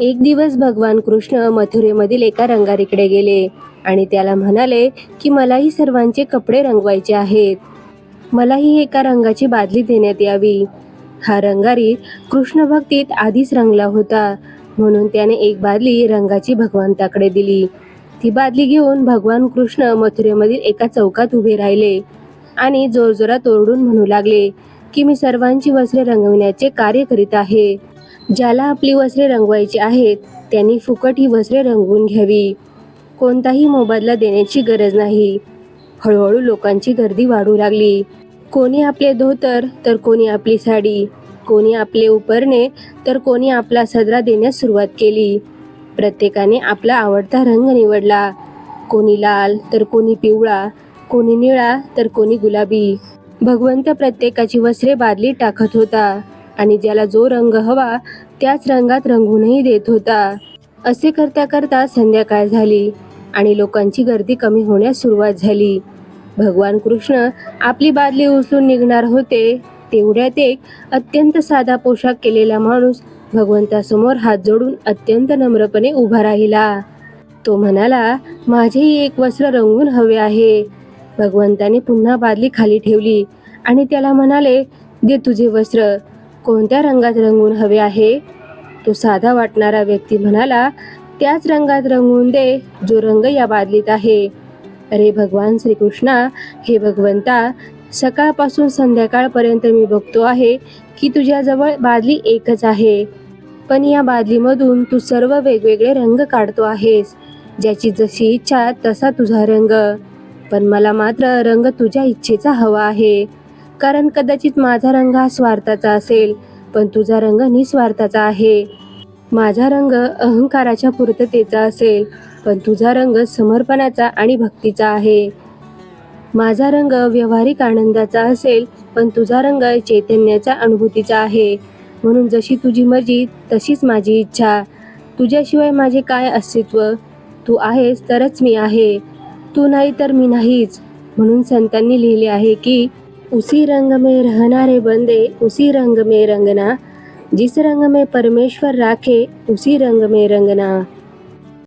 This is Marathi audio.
एक दिवस भगवान कृष्ण मथुरेमधील एका रंगारीकडे गेले आणि त्याला म्हणाले की मलाही सर्वांचे कपडे रंगवायचे आहेत. मलाही एका रंगाची बादली देण्यात यावी. हा रंगारी कृष्ण भक्तीत आधीच रंगला होता. म्हणून त्याने एक बादली रंगाची भगवंताकडे दिली. ती बादली घेऊन भगवान कृष्ण मथुरेमधील एका चौकात उभे राहिले आणि जोरजोरात ओरडून म्हणू लागले की मी सर्वांची वस्त्रे रंगविण्याचे कार्य करीत आहे. ज्याला आपली वस्त्रे रंगवायची आहेत त्यांनी फुकट ही वस्त्रे रंगवून घ्यावी. कोणताही मोबदला देण्याची गरज नाही. हळूहळू लोकांची गर्दी वाढू लागली. कोणी आपले धोतर तर कोणी आपली साडी. कोणी आपले उपरणे तर कोणी आपला सदरा देण्यास सुरुवात केली. प्रत्येकाने आपला आवडता रंग निवडला. कोणी लाल तर कोणी पिवळा. कोणी निळा तर कोणी गुलाबी. भगवंत प्रत्येकाची वस्त्रे बादलीत टाकत होता. आणि ज्याला जो रंग हवा त्याच रंगात रंगूनही देत होता. असे करता करता संध्याकाळ झाली आणि लोकांची गर्दी कमी होण्यास सुरुवात झाली. भगवान कृष्ण आपली बादली उचलून निघणार होते. तेवढ्यात एक अत्यंत साधा पोशाख केलेला माणूस भगवंतासमोर हात जोडून अत्यंत नम्रपणे उभा राहिला. तो म्हणाला माझेही एक वस्त्र रंगून हवे आहे. भगवंताने पुन्हा बादली खाली ठेवली आणि त्याला म्हणाले दे तुझे वस्त्र. कोणत्या रंगात रंगवून हवे आहे? तो साधा वाटणारा व्यक्ती म्हणाला त्याच रंगात रंगवून दे जो रंग या बादलीत आहे. अरे भगवान श्रीकृष्णा हे भगवंता सकाळपासून संध्याकाळपर्यंत मी बघतो आहे की तुझ्याजवळ बादली एकच आहे. पण या बादलीमधून तू सर्व वेगवेगळे रंग काढतो आहेस. ज्याची जशी इच्छा तसा तुझा रंग. पण मला मात्र रंग तुझ्या इच्छेचा हवा आहे. कारण कदाचित माझा रंग हा स्वार्थाचा असेल पण तुझा रंग निस्वार्थाचा आहे. माझा रंग अहंकाराच्या पूर्ततेचा असेल पण तुझा रंग समर्पणाचा आणि भक्तीचा आहे. माझा रंग व्यावहारिक आनंदाचा असेल पण तुझा रंग चैतन्याच्या अनुभूतीचा आहे. म्हणून जशी तुझी मर्जी तशीच माझी इच्छा. तुझ्याशिवाय माझे काय अस्तित्व? तू आहेस तरच मी आहे. तू नाही तर मी नाहीच. म्हणून संतांनी लिहिले आहे की उसी रंग में रहना रे बंदे उसी रंग में रंगना जिस रंग में परमेश्वर राखे उसी रंग में रंगना।